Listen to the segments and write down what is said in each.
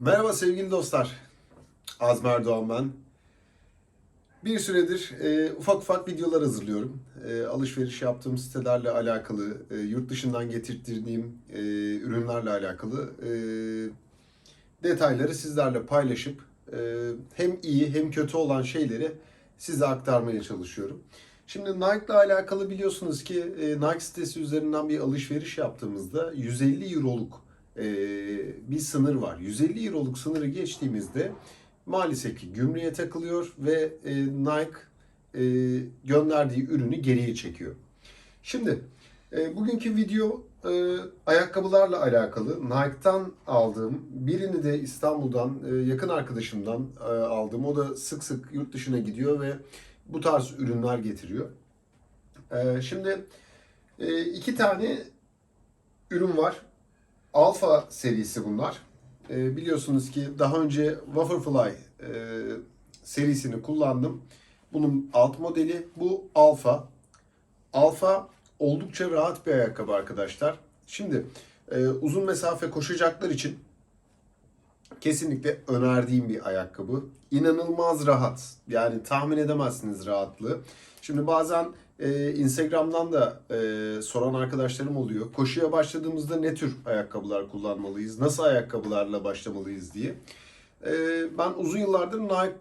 Merhaba sevgili dostlar. Azmi Erdoğan ben. Bir süredir e, ufak ufak videolar hazırlıyorum. E, alışveriş yaptığım sitelerle alakalı, e, yurt dışından getirttiğim e, ürünlerle alakalı e, detayları sizlerle paylaşıp e, hem iyi hem kötü olan şeyleri size aktarmaya çalışıyorum. Şimdi Nike ile alakalı biliyorsunuz ki e, Nike sitesi üzerinden bir alışveriş yaptığımızda 150 euroluk bir sınır var. 150 euroluk sınırı geçtiğimizde maalesef ki gümrüğe takılıyor ve e, Nike e, gönderdiği ürünü geriye çekiyor. Şimdi e, bugünkü video ayakkabılarla alakalı. Nike'tan aldığım, birini de İstanbul'dan yakın arkadaşımdan aldım. O da sık sık yurt dışına gidiyor ve bu tarz ürünler getiriyor. Şimdi iki tane ürün var. Alpha serisi bunlar. E, biliyorsunuz ki daha önce Waferfly e, serisini kullandım. Bunun alt modeli bu Alpha. Alpha oldukça rahat bir ayakkabı arkadaşlar. Şimdi e, uzun mesafe koşacaklar için kesinlikle önerdiğim bir ayakkabı. İnanılmaz rahat. Yani tahmin edemezsiniz rahatlığı. Şimdi bazen e, Instagram'dan da e, soran arkadaşlarım oluyor. Koşuya başladığımızda ne tür ayakkabılar kullanmalıyız? Nasıl ayakkabılarla başlamalıyız diye. E, ben uzun yıllardır Nike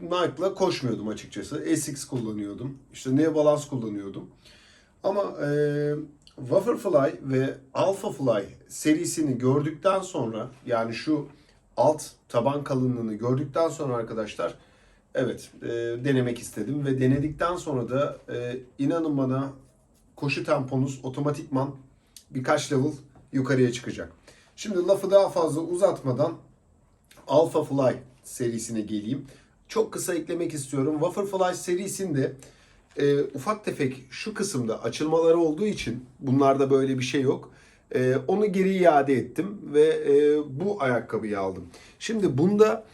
Nike'la koşmuyordum açıkçası. Asics kullanıyordum. İşte New Balance kullanıyordum. Ama e, Waferfly ve Alphafly serisini gördükten sonra yani şu alt taban kalınlığını gördükten sonra arkadaşlar evet e, denemek istedim ve denedikten sonra da e, inanın bana koşu temponuz otomatikman birkaç level yukarıya çıkacak. Şimdi lafı daha fazla uzatmadan Alpha Fly serisine geleyim. Çok kısa eklemek istiyorum. Waferfly serisinde e, ufak tefek şu kısımda açılmaları olduğu için bunlarda böyle bir şey yok. E, onu geri iade ettim ve e, bu ayakkabıyı aldım. Şimdi bunda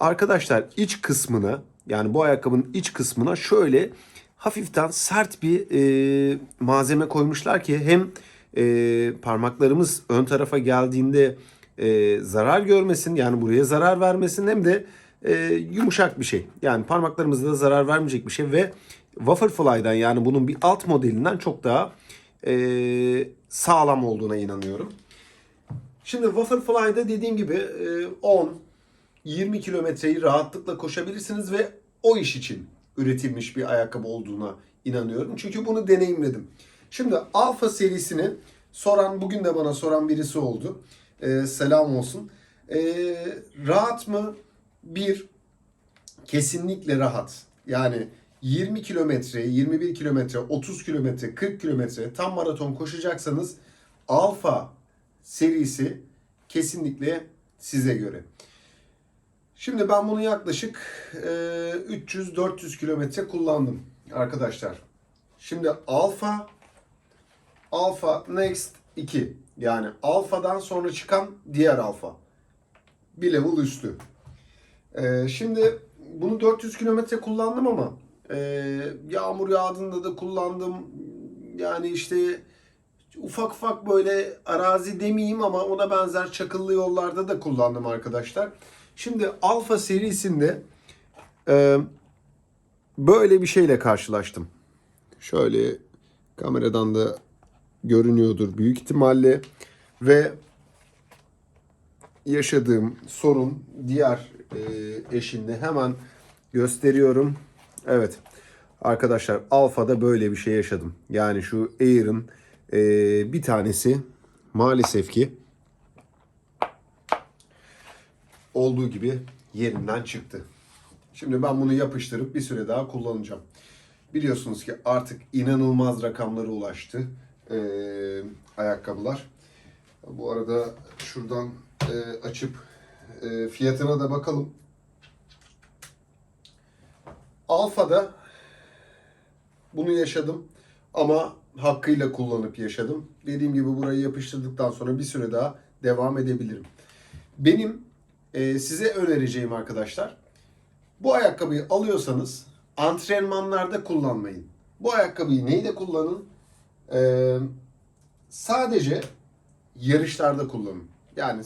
arkadaşlar iç kısmına yani bu ayakkabının iç kısmına şöyle hafiften sert bir e, malzeme koymuşlar ki hem e, parmaklarımız ön tarafa geldiğinde e, zarar görmesin yani buraya zarar vermesin hem de e, yumuşak bir şey. Yani parmaklarımıza da zarar vermeyecek bir şey ve Waferfly'dan yani bunun bir alt modelinden çok daha e, sağlam olduğuna inanıyorum. Şimdi Waferfly'da dediğim gibi e, 10 20 kilometreyi rahatlıkla koşabilirsiniz ve o iş için üretilmiş bir ayakkabı olduğuna inanıyorum. Çünkü bunu deneyimledim. Şimdi Alpha serisini soran bugün de bana soran birisi oldu. E, selam olsun. E, rahat mı? Bir, kesinlikle rahat. Yani 20 kilometre, 21 kilometre, 30 kilometre, 40 kilometre tam maraton koşacaksanız Alfa serisi kesinlikle size göre. Şimdi ben bunu yaklaşık e, 300-400 kilometre kullandım arkadaşlar. Şimdi Alfa, Alfa Next 2 yani Alfa'dan sonra çıkan diğer Alfa. Bir level üstü. E, şimdi bunu 400 kilometre kullandım ama e, yağmur yağdığında da kullandım. Yani işte ufak ufak böyle arazi demeyeyim ama ona benzer çakıllı yollarda da kullandım arkadaşlar. Şimdi Alfa serisinde e, böyle bir şeyle karşılaştım. Şöyle kameradan da görünüyordur büyük ihtimalle ve yaşadığım sorun diğer e, eşinde hemen gösteriyorum. Evet arkadaşlar Alfa'da böyle bir şey yaşadım. Yani şu Air'ın e, bir tanesi maalesef ki olduğu gibi yerinden çıktı. Şimdi ben bunu yapıştırıp bir süre daha kullanacağım. Biliyorsunuz ki artık inanılmaz rakamlara ulaştı e, ayakkabılar. Bu arada şuradan e, açıp e, fiyatına da bakalım. Alfa'da bunu yaşadım ama hakkıyla kullanıp yaşadım. Dediğim gibi burayı yapıştırdıktan sonra bir süre daha devam edebilirim. Benim e, size önereceğim arkadaşlar bu ayakkabıyı alıyorsanız antrenmanlarda kullanmayın. Bu ayakkabıyı neyde kullanın? Ee, sadece yarışlarda kullanın. Yani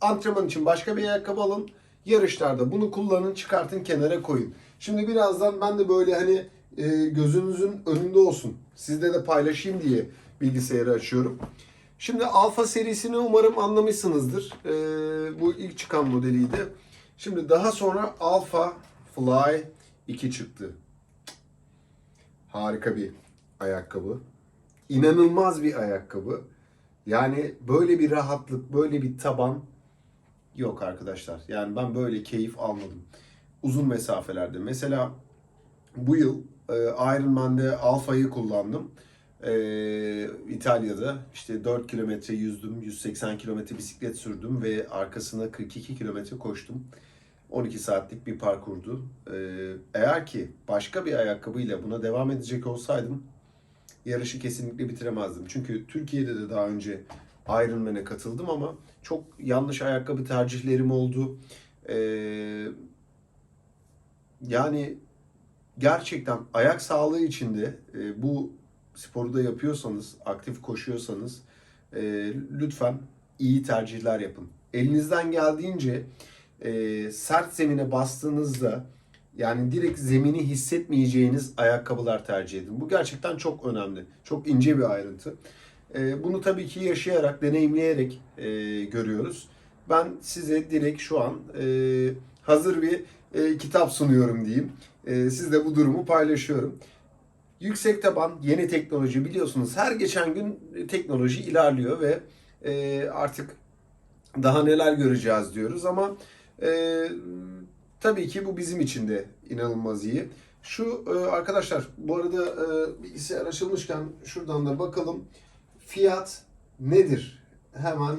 Antrenman için başka bir ayakkabı alın. Yarışlarda bunu kullanın, çıkartın, kenara koyun. Şimdi birazdan ben de böyle hani e, gözünüzün önünde olsun. Sizle de paylaşayım diye bilgisayarı açıyorum. Şimdi Alfa serisini umarım anlamışsınızdır. E, bu ilk çıkan modeliydi. Şimdi daha sonra Alpha Fly 2 çıktı. Harika bir ayakkabı. İnanılmaz bir ayakkabı. Yani böyle bir rahatlık, böyle bir taban yok arkadaşlar. Yani ben böyle keyif almadım. Uzun mesafelerde. Mesela bu yıl e, Ironman'de Alpha'yı kullandım. E, İtalya'da işte 4 kilometre yüzdüm, 180 kilometre bisiklet sürdüm ve arkasına 42 kilometre koştum. 12 saatlik bir parkurdu. E, eğer ki başka bir ayakkabıyla buna devam edecek olsaydım yarışı kesinlikle bitiremezdim. Çünkü Türkiye'de de daha önce Ironman'e katıldım ama çok yanlış ayakkabı tercihlerim oldu. Ee, yani gerçekten ayak sağlığı içinde e, bu sporu da yapıyorsanız, aktif koşuyorsanız e, lütfen iyi tercihler yapın. Elinizden geldiğince e, sert zemine bastığınızda yani direkt zemini hissetmeyeceğiniz ayakkabılar tercih edin. Bu gerçekten çok önemli. Çok ince bir ayrıntı. E, bunu tabii ki yaşayarak, deneyimleyerek e, görüyoruz. Ben size direkt şu an e, hazır bir e, kitap sunuyorum diyeyim. E, sizle bu durumu paylaşıyorum. Yüksek taban, yeni teknoloji biliyorsunuz. Her geçen gün teknoloji ilerliyor ve e, artık daha neler göreceğiz diyoruz ama e, tabii ki bu bizim için de inanılmaz iyi. Şu e, arkadaşlar bu arada e, bilgisayar açılmışken şuradan da bakalım. Fiyat nedir? Hemen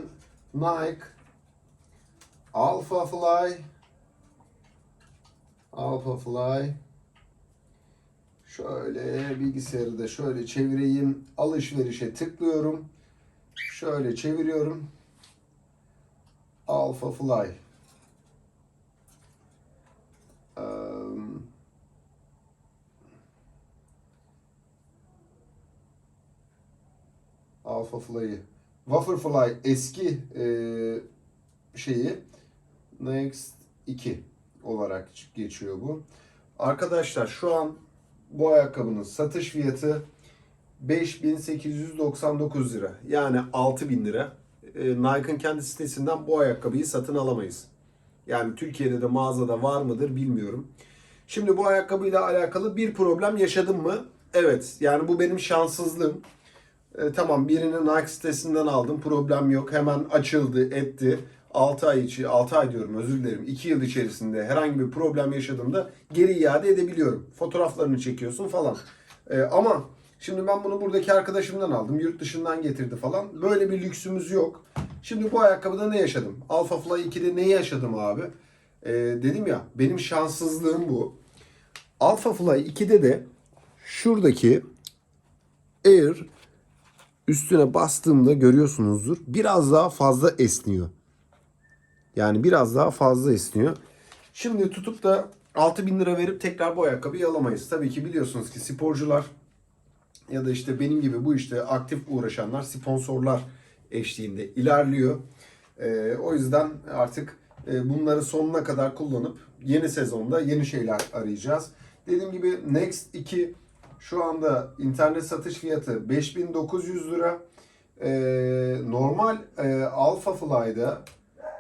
Nike Alpha Fly Alpha Fly Şöyle bilgisayarı da şöyle çevireyim. Alışverişe tıklıyorum. Şöyle çeviriyorum. Alpha Fly. Um, Alpha Fly'ı. Waferfly eski e, şeyi Next 2 olarak geçiyor bu. Arkadaşlar şu an bu ayakkabının satış fiyatı 5899 lira. Yani 6000 lira. E, Nike'ın kendi sitesinden bu ayakkabıyı satın alamayız. Yani Türkiye'de de mağazada var mıdır bilmiyorum. Şimdi bu ayakkabıyla alakalı bir problem yaşadım mı? Evet. Yani bu benim şanssızlığım. E, tamam birini Nike sitesinden aldım. Problem yok. Hemen açıldı, etti. 6 ay içi, 6 ay diyorum özür dilerim. 2 yıl içerisinde herhangi bir problem yaşadığımda geri iade edebiliyorum. Fotoğraflarını çekiyorsun falan. E, ama şimdi ben bunu buradaki arkadaşımdan aldım. Yurt dışından getirdi falan. Böyle bir lüksümüz yok. Şimdi bu ayakkabıda ne yaşadım? Alpha Fly 2'de neyi yaşadım abi? E, dedim ya benim şanssızlığım bu. Alpha Fly 2'de de şuradaki Air üstüne bastığımda görüyorsunuzdur. Biraz daha fazla esniyor. Yani biraz daha fazla esniyor. Şimdi tutup da 6000 lira verip tekrar bu ayakkabıyı alamayız. Tabii ki biliyorsunuz ki sporcular ya da işte benim gibi bu işte aktif uğraşanlar sponsorlar eşliğinde ilerliyor. Ee, o yüzden artık e, bunları sonuna kadar kullanıp yeni sezonda yeni şeyler arayacağız. Dediğim gibi Next 2 şu anda internet satış fiyatı 5900 lira. Ee, normal e, Alpha Fly'da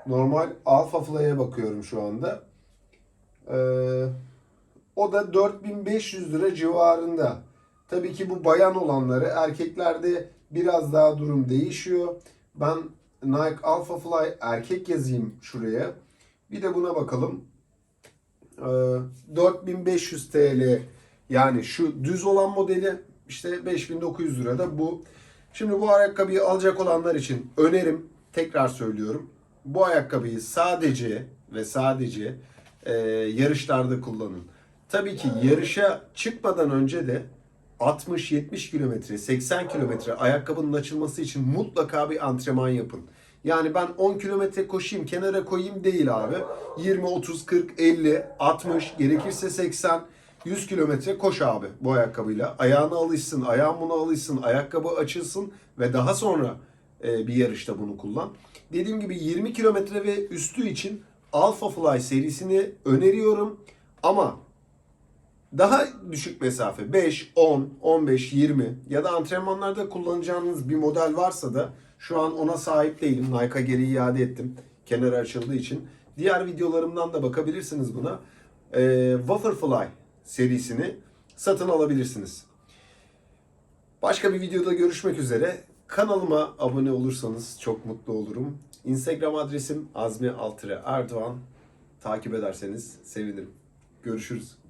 normal Alpha Fly'e bakıyorum şu anda. Ee, o da 4500 lira civarında. Tabii ki bu bayan olanları erkeklerde biraz daha durum değişiyor. Ben Nike Alpha Fly erkek yazayım şuraya. Bir de buna bakalım. Ee, 4500 TL yani şu düz olan modeli işte 5900 lira da bu. Şimdi bu ayakkabıyı alacak olanlar için önerim tekrar söylüyorum. Bu ayakkabıyı sadece ve sadece e, yarışlarda kullanın. Tabii ki yarışa çıkmadan önce de 60-70 kilometre, 80 kilometre ayakkabının açılması için mutlaka bir antrenman yapın. Yani ben 10 kilometre koşayım, kenara koyayım değil abi. 20, 30, 40, 50, 60, gerekirse 80, 100 kilometre koş abi bu ayakkabıyla. Ayağına alışsın, ayağın buna alışsın, ayakkabı açılsın ve daha sonra bir yarışta bunu kullan. Dediğim gibi 20 kilometre ve üstü için Alpha Fly serisini öneriyorum. Ama daha düşük mesafe 5, 10, 15, 20 ya da antrenmanlarda kullanacağınız bir model varsa da şu an ona sahip değilim. Nike'a geri iade ettim. Kenara açıldığı için. Diğer videolarımdan da bakabilirsiniz buna. Ee, Waferfly serisini satın alabilirsiniz. Başka bir videoda görüşmek üzere. Kanalıma abone olursanız çok mutlu olurum. Instagram adresim Azmi Altıre Erdoğan. Takip ederseniz sevinirim. Görüşürüz.